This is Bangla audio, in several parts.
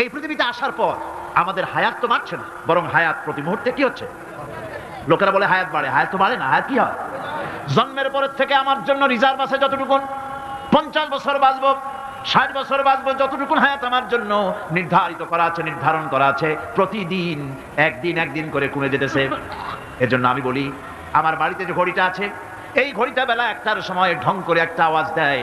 এই পৃথিবীতে আসার পর আমাদের হায়াত তো বাড়ছে না, বরং হায়াত প্রতি মুহূর্তে কি হচ্ছে? লোকেরা বলে হায়াত বাড়ে, হায়াত তো বাড়ে না, হায়াত কি হয়? জন্মের পরের থেকে আমার জন্য রিজার্ভ আছে যতটুকু পঞ্চাশ বছর বাঁচবো, ষাট বছর বাঁচবো যতটুকু হায়াত আমার জন্য নির্ধারিত করা আছে, নির্ধারণ করা আছে, প্রতিদিন, একদিন একদিন করে কমে যেতেছে। এজন্য আমি বলি, আমার বাড়িতে যে ঘড়িটা আছে, এই ঘড়িটা বেলা একটার সময় ঢং করে একটা আওয়াজ দেয়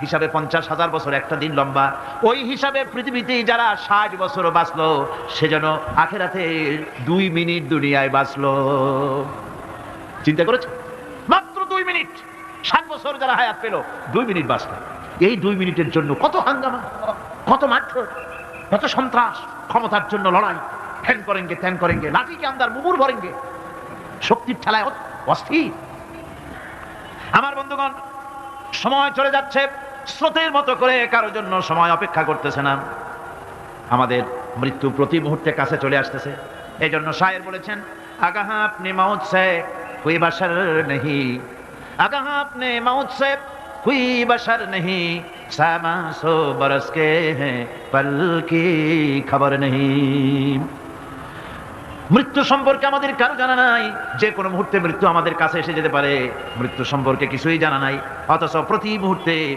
হিসাবে পঞ্চাশ হাজার বছর, একটা দিন লম্বা। ওই হিসাবে পৃথিবীতে যারা ষাট বছর বাঁচলো, সে যেন আখেরাতে দুই মিনিট দুনিয়ায় বাঁচলো। চিন্তা করেছে? মাত্র দুই মিনিট। ষাট বছর যারা হায়াত পেল, দুই মিনিট বাঁচলো। এই দুই মিনিটের জন্য কত হাঙ্গামা, কত মারধর, কত সন্ত্রাস, ক্ষমতার জন্য লড়াই। ঠ্যান করেনগে, ত্যান করেনগে লাঠি কে আন্দার মুগুর ভরেনগে। শক্তির ঠেলায় অস্থির। আমার বন্ধুগণ, সময় চলে যাচ্ছে। স্রোতের মতো করে কারোর জন্য সময় অপেক্ষা করতেছে না। আমাদের মৃত্যু প্রতি মুহূর্তে কাছে চলে আসতেছে। এই জন্য শায়ের বলেছেন, আগাহ আপনি মাউত সে হুই বাসার নেহি। আগাহ আপনি মাউত সে হুই বাসার নেহি। সামা সো বরস হ্যাঁ খবর নেহি। মৃত্যু সম্পর্কে আমাদের কারও জানা নাই। যে কোনো মুহূর্তে মৃত্যু আমাদের কাছে এসে যেতে পারে। মৃত্যু সম্পর্কে কিছুই জানা নাই। অথচ প্রতি মুহূর্তে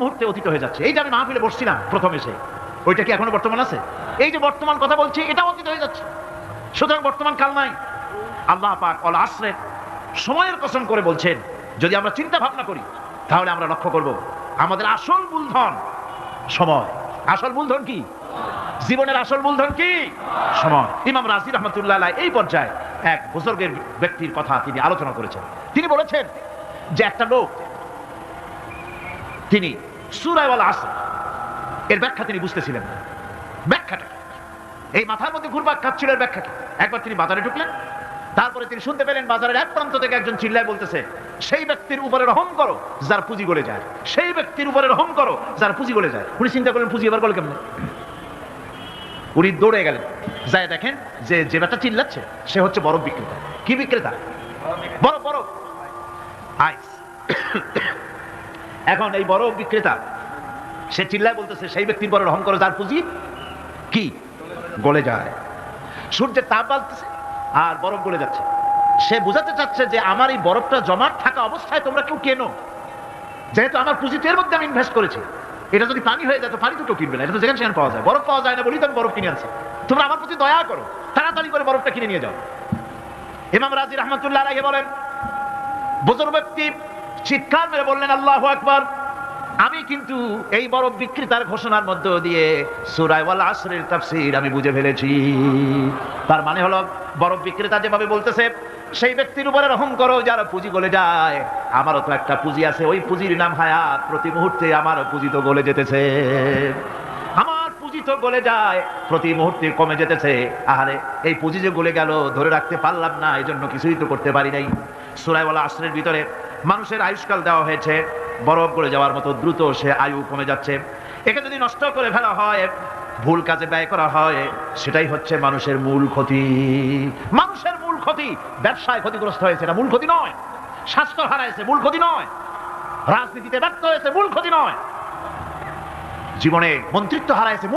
মুহূর্তে অতীত হয়ে যাচ্ছে। এই যে আমি মাহফিলে বসছিলাম প্রথম এসে। ওইটা কি এখনও বর্তমান আছে? এই যে বর্তমান কথা বলছি এটা অতীত হয়ে যাচ্ছে। সুতরাং বর্তমান কাল নাই। আল্লাহ পাক অল আশ্রে সময়ের কসম করে বলছেন, যদি আমরা চিন্তা ভাবনা করি, তাহলে আমরা লক্ষ্য করব, আমাদের আসল মূলধন সময়। আসল মূলধন কি? জীবনের আসল মূলধন কি? সময়। ইমাম রাজি রহমতুল্লাহ এই পর্যায়ে এক বুজুর্গের ব্যক্তির কথা তিনি আলোচনা করেছেন। তিনি বলেছেন যে একটা লোক, তিনি সুরায়ওয়ালা এর ব্যাখ্যা তিনি বুঝতেছিলেন ব্যাখ্যাটা এই মাথার মধ্যে এর ব্যাখ্যা কি? একবার তিনি বাজারে ঢুকলেন, তারপরে তিনি শুনতে পেলেন বাজারের এক প্রান্ত থেকে একজন চিল্লায় বলতেছে, সেই ব্যক্তির উপরে রহম করো, যার পুঁজি গলে যায়। সেই ব্যক্তির উপরে রহম করো, যার পুঁজি গলে যায়। উনি চিন্তা করলেন পুঁজি এবার কেমন? উনি দৌড়ে গেলেন। যায় দেখেন যে যে ব্যাটা চিল্লাচ্ছে, সে হচ্ছে বরফ বিক্রেতা। কি বিক্রেতা? বরফ বরফ। আইস। এখন এই বড় বিক্রেতা, সে চিল্লায় বলতেছে, সেই ব্যক্তির পরে রহম করে যার পুঁজি কি? গলে যায়। সূর্যের তাপ বাজতেছে আর বরফ গলে যাচ্ছে। সে বোঝাতে চাচ্ছে যে আমার এই বরফটা জমাট থাকা অবস্থায় তোমরা কেউ কেনো? যেহেতু আমার পুঁজি তো এর মধ্যে আমি ইনভেস্ট করেছি। এটা যদি পানি হয়ে যায়, তো পানি তো কেউ কিনবে না, এটা তো যেখানে সেখানে পাওয়া যায়। বরফ পাওয়া যায় না বলি তো আমি বরফ কিনে আনছি। তোমরা আমার প্রতি দয়া করো, তাড়াতাড়ি করে বরফটা কিনে নিয়ে যাও। ইমাম রাজি রহমতুল্লাহ বলেন, বুজুর্গ ব্যক্তি চিৎকার মেরে বললেন, আল্লাহ আকবার। আমি কিন্তু এই বরফ বিক্রেতার ঘোষণার মধ্য দিয়ে সুরায় ওয়াল আসরের তাফসীর আমি বুঝে ফেলেছি। তার মানে হলো, বরফ বিক্রেতা যেভাবে বলতেছে, সেই ব্যক্তির উপরে রহম করো, যারা পুঁজি গলে যায়। আমারও তো একটা পুঁজি আছে, ওই পুঁজির নাম হায়াত। প্রতি মুহূর্তে আমার পুঁজি তো গলে যেতেছে। আমার পুঁজি তো গলে যায়, প্রতি মুহূর্তে কমে যেতেছে। আহারে, এই পুঁজি যে গলে গেল, ধরে রাখতে পারলাম না এই জন্য কিছুই তো করতে পারি নাই। সুরাইওয়ালা আশ্রের ভিতরে মানুষের আয়ুষ্কাল দেওয়া হয়েছে। বরফ করে যাওয়ার মতো দ্রুত সে আয়ু কমে যাচ্ছে। একে যদি নষ্ট করে ফেলা হয়, ভুল কাজে ব্যয় করা হয়, সেটাই হচ্ছে মানুষের মূল ক্ষতি। মানুষের মূল ক্ষতি, ব্যবসায় ক্ষতিগ্রস্ত হয়েছে, এটা মূল ক্ষতি নয়। স্বাস্থ্য হারাইছে, মূল ক্ষতি নয়। রাজনীতিতে ব্যর্থ হয়েছে, মূল ক্ষতি নয়। জীবনে মন্ত্রিত্ব হারাইছে